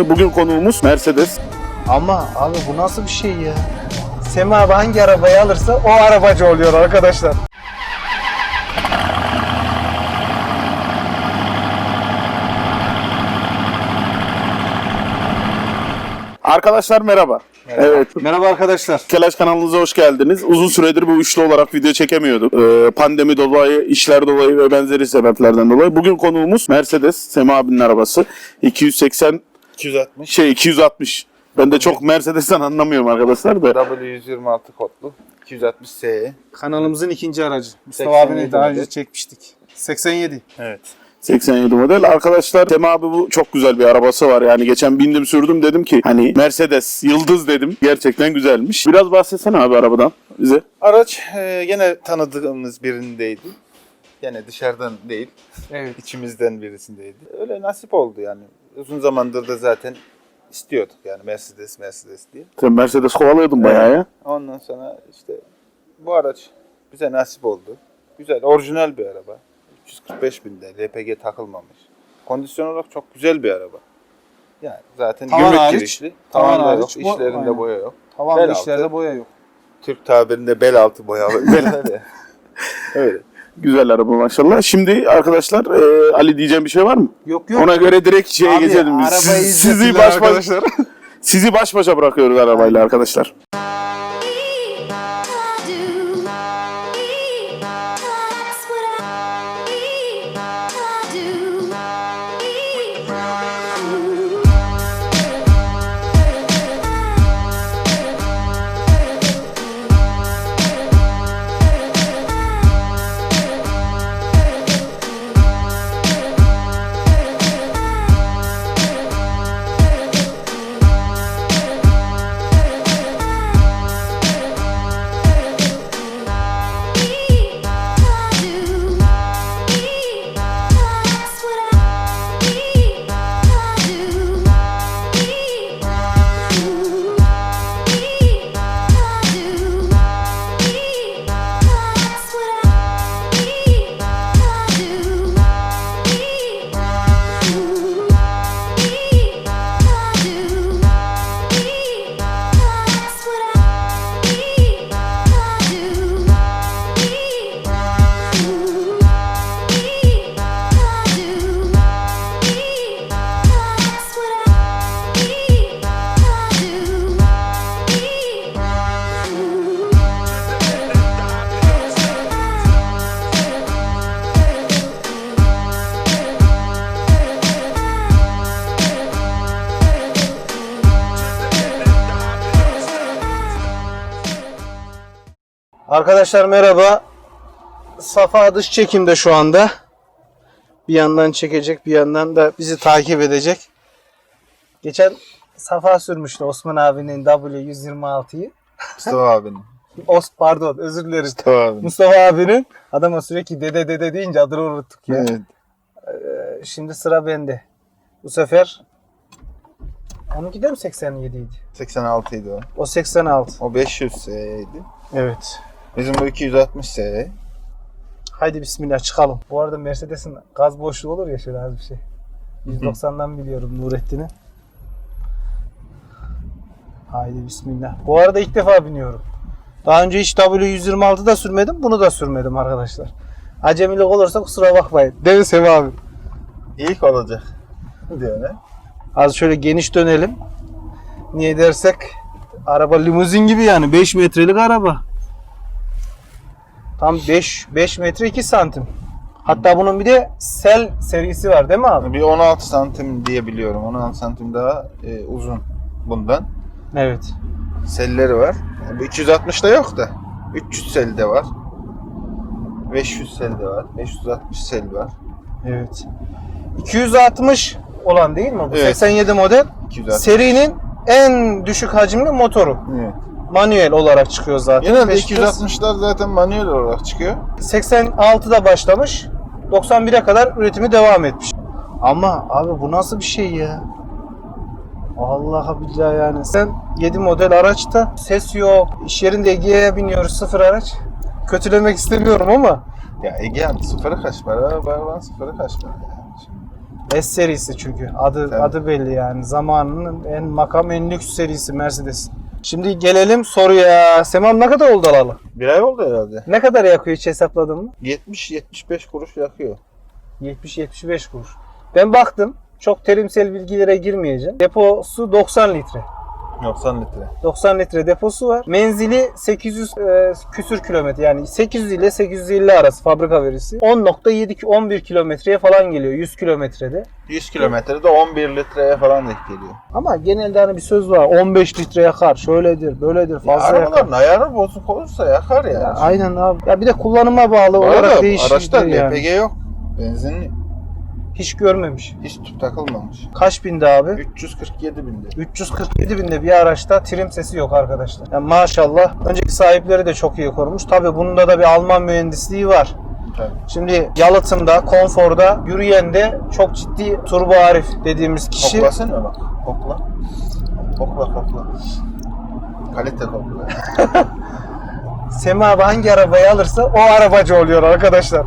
arkadaşlar. Bugün konuğumuz Mercedes. Ama abi bu nasıl bir şey ya? Sema abi hangi arabayı alırsa o arabacı oluyor arkadaşlar. Arkadaşlar merhaba. Evet. Merhaba arkadaşlar. Kelaş kanalınıza hoş geldiniz. Uzun süredir bu üçlü olarak video çekemiyorduk. Ee, pandemi dolayı, işler dolayı ve benzeri sebeplerden dolayı. Bugün konuğumuz Mercedes, Sema abinin arabası. 280 260 şey 260. Ben de çok Mercedes'ten anlamıyorum arkadaşlar da. W126 kodlu 260 SE. Kanalımızın ikinci aracı. Mustafa 87 abini daha önce çekmiştik. 87. Evet. 87 model. Arkadaşlar Sema abi bu çok güzel bir arabası var. Yani geçen bindim sürdüm dedim ki hani Mercedes Yıldız dedim. Gerçekten güzelmiş. Biraz bahsetsene abi arabadan bize. Araç e, gene tanıdığımız birindeydi. Gene dışarıdan değil, Evet. içimizden birisindeydi. Öyle nasip oldu yani. Uzun zamandır da zaten istiyorduk yani Mercedes, Mercedes diye. Sen Mercedes kovalıyordun bayağı ya. Ondan sonra işte bu araç bize nasip oldu. Güzel, orijinal bir araba. 345 binde, LPG takılmamış. Kondisyon olarak çok güzel bir araba. Yani zaten Tavan gümrük hariç, girişli. tavan Tavan yok, hariç, bu- işlerinde aynen. boya yok. Tavanlı Bel altı. işlerde boya yok. Türk tabirinde bel altı boyalı. Bel öyle. öyle. Güzel araba maşallah. Şimdi arkadaşlar e, Ali diyeceğim bir şey var mı? Yok yok. Ona göre direkt şeye Abi, geçelim biz. arabayı Siz- sizi izlettiler baş başa sizi baş başa bırakıyoruz arabayla arkadaşlar. Arkadaşlar merhaba. Safa dış çekimde şu anda. Bir yandan çekecek, bir yandan da bizi takip edecek. Geçen Safa sürmüştü Osman abinin W126'yı. Mustafa abinin. Os pardon özür dilerim. Mustafa abinin. Mustafa abinin adama sürekli dede dede deyince adını unuttuk ya. Evet. Ee, Şimdi sıra bende. Bu sefer onunki de mi 87 idi? 86 idi o. O 86. O 500 SE'ydi. Evet. Bizim bu 260 SE. Haydi bismillah çıkalım. Bu arada Mercedes'in gaz boşluğu olur ya şöyle az bir şey. 190'dan biliyorum Nurettin'i. Haydi bismillah. Bu arada ilk defa biniyorum. Daha önce hiç W126 da sürmedim. Bunu da sürmedim arkadaşlar. Acemilik olursa kusura bakmayın. Değil mi Sema abi? İlk olacak. Diyor ne? Az şöyle geniş dönelim. Niye dersek araba limuzin gibi yani 5 metrelik araba. Tam 5 5 metre 2 santim. Hatta bunun bir de sel serisi var değil mi abi? Bir 16 santim diye biliyorum. 16 santim daha e, uzun bundan. Evet. Selleri var. Bu 260'da yok da. 300 sel de var. 500 sel de var. 560 sel var. Evet. 260 olan değil mi? Bu Evet. 87 model. 260. Serinin en düşük hacimli motoru. Evet. Manuel olarak çıkıyor zaten. Genelde Beş vites. 260'lar zaten manuel olarak çıkıyor. 86'da başlamış. 91'e kadar üretimi devam etmiş. Ama abi bu nasıl bir şey ya? Allah billahi yani. Sen 7 model araçta ses yok. İş yerinde Ege'ye biniyoruz sıfır araç. Kötülemek istemiyorum ama Ya Ege'm sıfırı kaç para? Baraban sıfırı kaç para? Yani S serisi çünkü. Adı Tabii. adı belli yani. Zamanının en makam en lüks serisi Mercedes. Şimdi gelelim soruya. Semam ne kadar oldu alalı? Bir ay oldu herhalde. Ne kadar yakıyor hiç hesapladın mı? 70-75 kuruş yakıyor. 70-75 kuruş. Ben baktım. Çok terimsel bilgilere girmeyeceğim. Deposu 90 litre. 90 litre. 90 litre deposu var. Menzili 800 e, küsür kilometre yani 800 ile 850 arası fabrika verisi. 10.7 11 kilometreye falan geliyor 100 kilometrede. 100 kilometrede 11 litreye falan denk geliyor. Ama genelde hani bir söz var 15 litre yakar şöyledir böyledir Ya fazla yakar. arabaların ayarı bozuk olursa yakar ya. Ya, aynen abi. Ya bir de kullanıma bağlı Bu olarak arada değişir araçta yani. LPG yok. Benzinli. Hiç görmemiş. Hiç takılmamış. Kaç binde abi? 347 binde. 347 binde bir araçta trim sesi yok arkadaşlar. Yani maşallah. Önceki sahipleri de çok iyi korumuş. Tabii bunda da bir Alman mühendisliği var. Tabii. Şimdi yalıtımda, konforda, yürüyende çok ciddi turbo Arif dediğimiz kişi. Koklasana bak. Kokla. Kokla kokla. Kalite kokla. Sema abi hangi arabayı alırsa o arabacı oluyor arkadaşlar.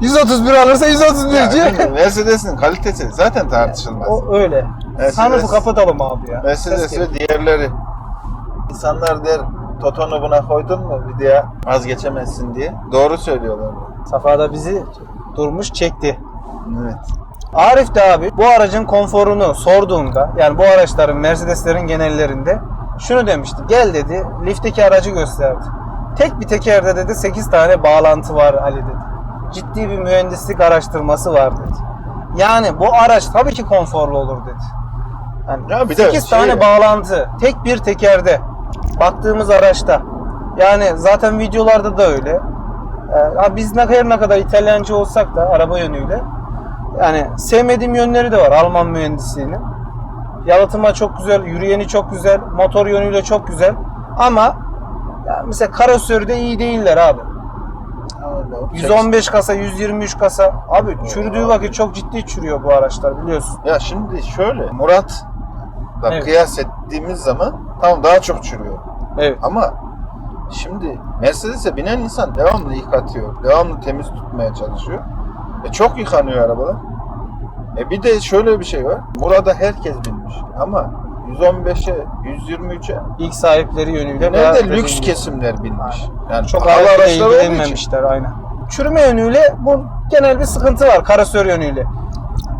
131 alırsa 131'ci. Yani Mercedes'in kalitesi zaten tartışılmaz. o öyle. Mercedes- Sunroof'u kapatalım abi ya. Mercedes ve diğerleri. İnsanlar der Toton'u buna koydun mu videoya vazgeçemezsin diye. Doğru söylüyorlar. Safada bizi durmuş çekti. Evet. Arif de abi bu aracın konforunu sorduğunda yani bu araçların Mercedeslerin genellerinde şunu demişti. Gel dedi lifteki aracı gösterdi. Tek bir tekerde dedi 8 tane bağlantı var Ali dedi. Ciddi bir mühendislik araştırması var dedi. Yani bu araç tabii ki konforlu olur dedi. Yani Ya bir de 8 şey- tane bağlantı tek bir tekerde baktığımız araçta. Yani zaten videolarda da öyle. Ee, biz ne kadar ne kadar İtalyancı olsak da araba yönüyle yani sevmediğim yönleri de var Alman mühendisliğinin. Yalıtımı çok güzel, yürüyeni çok güzel, motor yönüyle çok güzel. Ama mesela karosörde iyi değiller abi. 115 kasa, 123 kasa. Abi çürüdüğü vakit çok ciddi çürüyor bu araçlar biliyorsun. Ya şimdi şöyle Murat'la Evet. kıyas ettiğimiz zaman tamam daha çok çürüyor. Evet. Ama şimdi Mercedes'e binen insan devamlı yıkatıyor. Devamlı temiz tutmaya çalışıyor. E çok yıkanıyor arabalar. E bir de şöyle bir şey var. Burada herkes binmiş. Ama 115'e, 123'e İlk sahipleri yönüyle genelde lüks kesimler binmiş. Yani çok pahalı araçla araçlar ilgilenmemişler aynen. Çürüme yönüyle bu genel bir sıkıntı var karosör yönüyle.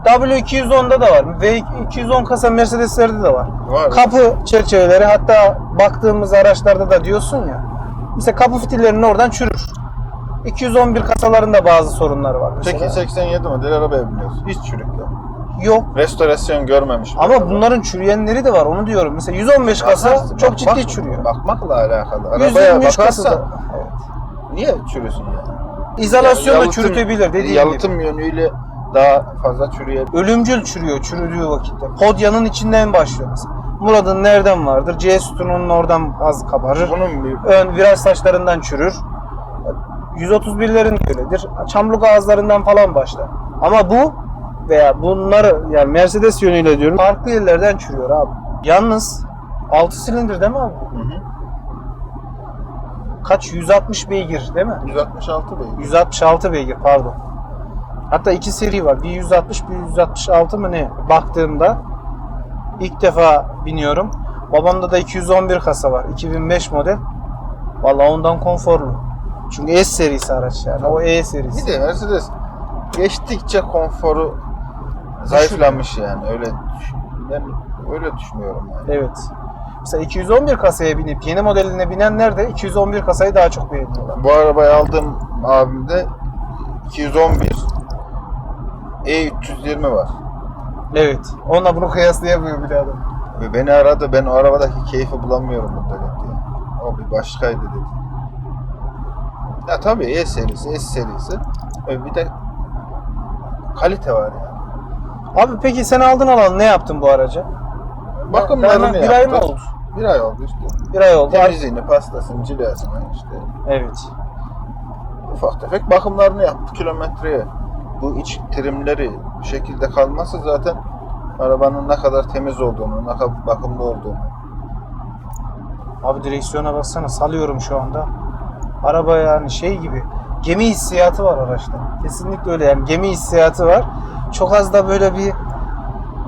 W210'da da var. V210 kasa Mercedes'lerde de var. Var. Kapı çerçeveleri hatta baktığımız araçlarda da diyorsun ya. Mesela kapı fitillerinin oradan çürür. 211 kasalarında bazı sorunlar var mesela. Peki 87 model arabaya biniyorsun. Hiç çürük yok. Yok. Restorasyon görmemiş. Ama araba. bunların çürüyenleri de var onu diyorum. Mesela 115 kasa Bakarsın, çok bak- ciddi çürüyor. Bakmakla alakalı. Arabaya 123 kasa da. bakarsan Evet. niye çürüsün yani? İzolasyon da Yalıtım- çürütebilir dediğim gibi. Yalıtım yönüyle daha fazla çürüyebilir. Ölümcül çürüyor çürüdüğü vakitte. Podyanın içinden başlıyor mesela. Murad'ın nereden vardır? C sütununun oradan az kabarır. Bunun bir Ön viraj saçlarından çürür. 131'lerin de öyledir. Çamlık ağızlarından falan başlar. Ama bu veya bunları yani Mercedes yönüyle diyorum farklı yerlerden çürüyor abi. Yalnız 6 silindir değil mi abi? Hı hı. Kaç? 160 beygir değil mi? 166 beygir. 166 beygir pardon. Hatta iki seri var. Bir 160 bir 166 mı ne? Baktığımda ilk defa biniyorum. Babamda da 211 kasa var. 2005 model. Vallahi ondan konforlu. Çünkü S serisi araç yani. O E Bir serisi. de Mercedes geçtikçe konforu zayıflamış yani. Öyle ben öyle düşünüyorum yani. Evet. Mesela 211 kasaya binip yeni modeline binenler de 211 kasayı daha çok beğeniyorlar. Bu arabayı aldığım abimde 211 E320 var. Evet. Onunla bunu kıyaslayamıyor bile adam. Ve beni aradı. Ben o arabadaki keyfi bulamıyorum burada dedi. O bir başkaydı dedi. Ya tabii E serisi, S serisi. Bir de kalite var yani. Abi peki sen aldın alan ne yaptın bu araca? Bakımlarını Hemen bir ay mı oldu? Bir ay oldu işte. Bir ay oldu. Temizliğini, pastasını, cilasını işte. Evet. Ufak tefek bakımlarını yaptık kilometreye. Bu iç trimleri bu şekilde kalmazsa zaten arabanın ne kadar temiz olduğunu, ne kadar bakımlı olduğunu. Abi direksiyona baksana salıyorum şu anda. Araba yani şey gibi gemi hissiyatı var araçta. Kesinlikle öyle yani gemi hissiyatı var. Çok az da böyle bir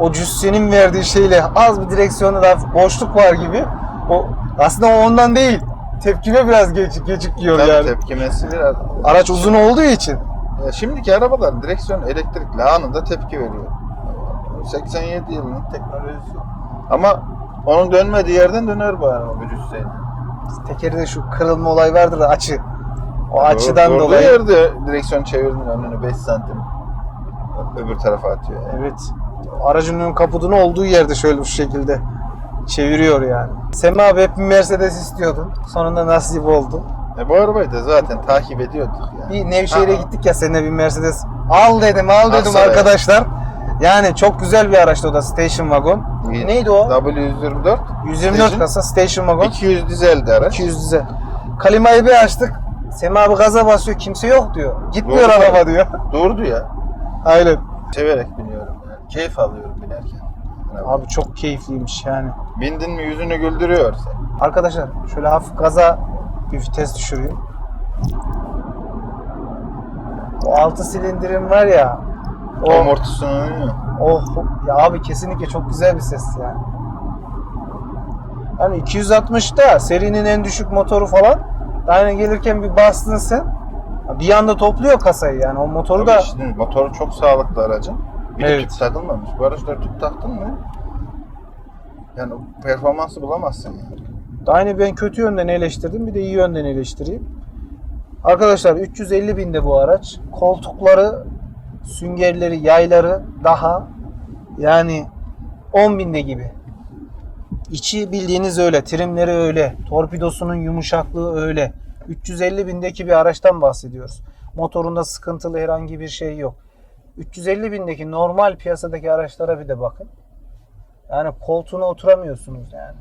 o cüssenin verdiği şeyle az bir direksiyonda da boşluk var gibi. O aslında o ondan değil. Tepkime biraz geç, gecikiyor Tabii yani. tepkimesi biraz. Araç uzun olduğu için. Ya şimdiki arabalar direksiyon elektrikli anında tepki veriyor. 87 yılının teknolojisi. Ama onun dönmediği yerden döner bu araba bir cüsseyle. Tekeri de şu kırılma olay vardır da açı. O açıdan Doğru- dolayı. yerde direksiyon çevirdin önünü 5 santim. Öbür tarafa atıyor. Yani. Evet. Aracın ön kaputunu olduğu yerde şöyle bu şekilde çeviriyor yani. Sema abi hep Mercedes istiyordun. Sonunda nasip oldu. E bu arabayı da zaten takip ediyorduk yani. Bir Nevşehir'e gittik ya seninle bir Mercedes. Al dedim al dedim Aksaray. arkadaşlar. Yani çok güzel bir araçtı o da station wagon. İyi. Neydi o? W124 124 Station. kasa station wagon. 200 dizeldi araç. 200 dizel. Klimayı bir açtık. Sema abi gaza basıyor kimse yok diyor. Gitmiyor Doğru. araba diyor. Durdu ya. Aynen. Severek biniyorum yani. Keyif alıyorum binerken. Yani Abi çok keyifliymiş yani. Bindin mi yüzünü güldürüyor seni. Arkadaşlar şöyle hafif gaza bir vites düşüreyim. O 6 silindirin var ya. O, O amortisiyonu oh, ya abi kesinlikle çok güzel bir ses yani. Yani 260'da serinin en düşük motoru falan. Yani gelirken bir bastın sen. Bir anda topluyor kasayı yani o motoru Tabii da işte motoru çok sağlıklı aracın. Bir de Evet. tüp takılmamış. Bu araçlar tüp taktın mı? Yani performansı bulamazsın yani. Aynı ben kötü yönden eleştirdim bir de iyi yönden eleştireyim. Arkadaşlar 350 binde bu araç. Koltukları, süngerleri, yayları daha yani 10 binde gibi. İçi bildiğiniz öyle, trimleri öyle, torpidosunun yumuşaklığı öyle. 350 bindeki bir araçtan bahsediyoruz. Motorunda sıkıntılı herhangi bir şey yok. 350 bindeki normal piyasadaki araçlara bir de bakın. Yani koltuğuna oturamıyorsunuz yani.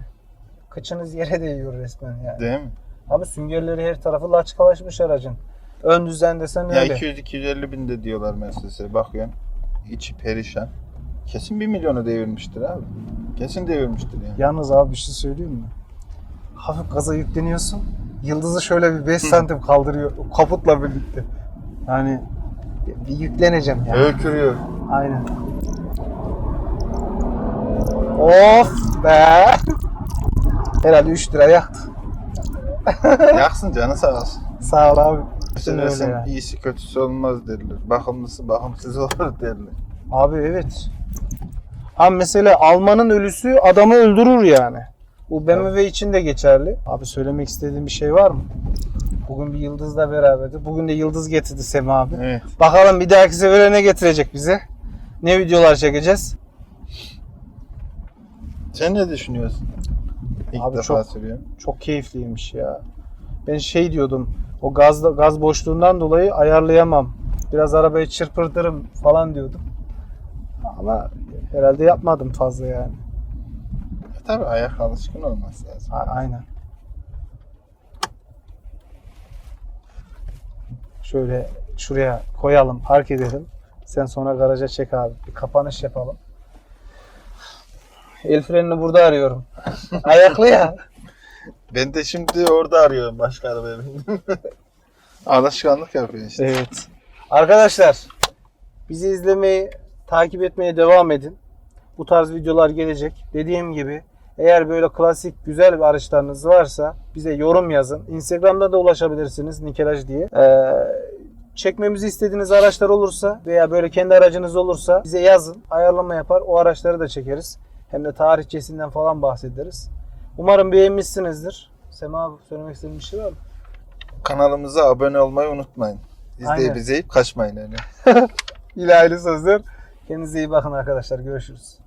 Kıçınız yere değiyor resmen yani. Değil mi? Abi süngerleri her tarafı laçkalaşmış aracın. Ön düzen desen Ya öyle. 200-250 binde diyorlar Mercedes'e bakıyorsun. İçi perişan. Kesin 1 milyonu devirmiştir abi. Kesin devirmiştir yani. Yalnız abi bir şey söyleyeyim mi? Hafif gaza yükleniyorsun. Yıldızı şöyle bir 5 santim kaldırıyor. Kaputla birlikte. Yani bir- yükleneceğim yani. Öykürüyor. Aynen. Of be. Herhalde 3 lira yaktı. Yaksın canı sağ olsun. Sağ ol abi. Mercedes'in yani. iyisi kötüsü olmaz derler. Bakımlısı bakımsız olur derler. Abi evet. Ha mesela Alman'ın ölüsü adamı öldürür yani. Bu BMW için de geçerli. Abi söylemek istediğin bir şey var mı? Bugün bir Yıldız'la beraberdi. Bugün de Yıldız getirdi Sema abi. Evet. Bakalım bir dahaki sefere ne getirecek bize? Ne videolar çekeceğiz? Sen ne düşünüyorsun? İlk Abi defa çok-. Çok keyifliymiş ya. Ben şey diyordum. O gaz gaz boşluğundan dolayı ayarlayamam. Biraz arabayı çırpırtırım falan diyordum. Ama herhalde yapmadım fazla yani. E tabi ayak alışkın olması lazım. A- aynen. Şöyle şuraya koyalım, park edelim. Sen sonra garaja çek abi. Bir kapanış yapalım. El frenini burada arıyorum. Ayaklı ya. Ben de şimdi orada arıyorum başka arabaya. Alışkanlık yapıyor işte. Evet. Arkadaşlar bizi izlemeyi, takip etmeye devam edin. Bu tarz videolar gelecek. Dediğim gibi eğer böyle klasik güzel bir araçlarınız varsa bize yorum yazın. Instagram'da da ulaşabilirsiniz Nikelaj diye. Ee, çekmemizi istediğiniz araçlar olursa veya böyle kendi aracınız olursa bize yazın. Ayarlama yapar. O araçları da çekeriz. Hem de tarihçesinden falan bahsederiz. Umarım beğenmişsinizdir. Sema abi söylemek istediğin bir şey var mı? Kanalımıza abone olmayı unutmayın. İzleyip izleyip kaçmayın yani. İlahili sözler. Kendinize iyi bakın arkadaşlar. Görüşürüz.